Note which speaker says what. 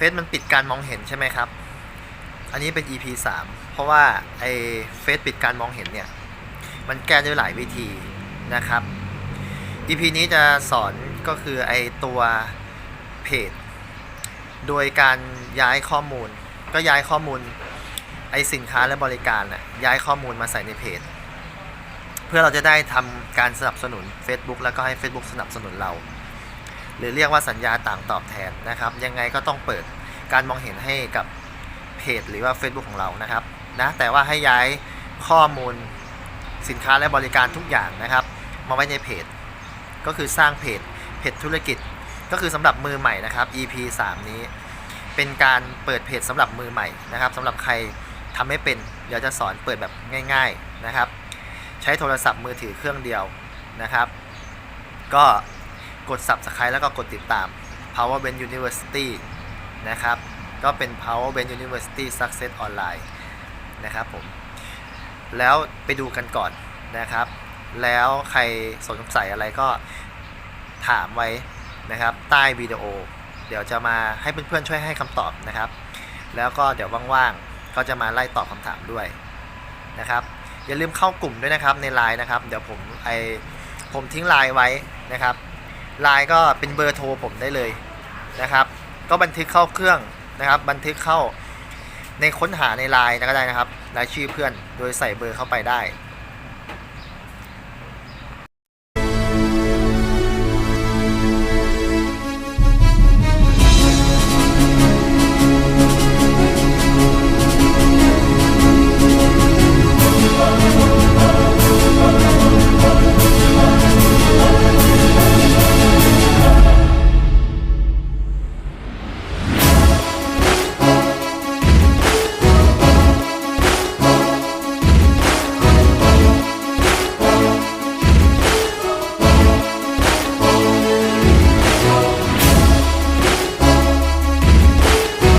Speaker 1: ฟซมันปิดการมองเห็นใช่ไหมครับ อันนี้เป็น EP 3 เพราะว่าไอเฟซปิดการมองเห็นเนี่ย มันแก้ด้วยหลายวิธีนะครับ EP นี้จะสอนก็คือไอตัวเพจ โดยการย้ายข้อมูล ก็ย้ายข้อมูลไอสินค้าและบริการน่ะย้ายข้อมูลมาใส่ในเพจ เพื่อเราจะได้ทำการสนับสนุน Facebook แล้วก็ให้ Facebook สนับสนุนเรา หรือเรียกว่าสัญญาต่างตอบแทนนะครับ ยังไงก็ต้องเปิดการมองเห็นให้กับเพจหรือว่า Facebook ของเรานะครับนะแต่ว่าให้ย้ายข้อมูลสินค้าและบริการทุกอย่างนะครับ มาไว้ในเพจ ก็คือสร้างเพจเพจธุรกิจ ก็คือสำหรับมือใหม่นะครับ EP 3 นี้ เป็นการเปิดเพจสำหรับมือใหม่นะครับสำหรับใครทำไม่เป็นเดี๋ยวจะสอนเปิดแบบง่าย ๆนะครับ ใช้โทรศัพท์มือถือเครื่องเดียวนะครับ ก็ กด subscribe แล้วก็กดติดตาม Power Ben University นะครับ ก็เป็น Power Ben University Success Online นะครับผม แล้วไปดูกันก่อนนะครับ แล้วใครสงสัยอะไรก็ถามไว้นะครับ ใต้วิดีโอ เดี๋ยวจะมาให้เพื่อนๆช่วยให้คำตอบนะครับ แล้วก็เดี๋ยวว่างๆ ก็จะมาไล่ตอบคำถามด้วยนะครับอย่าลืมเข้ากลุ่มด้วยนะครับในไลน์นะครับ เดี๋ยวผมไอผมทิ้งไลน์ไว้นะครับ ไลน์ก็เป็นเบอร์โทรผมได้เลยนะครับ ก็บันทึกเข้าเครื่องนะครับ บันทึกเข้าในค้นหาในไลน์ก็ได้นะครับรายชื่อเพื่อนโดยใส่เบอร์เข้าไปได้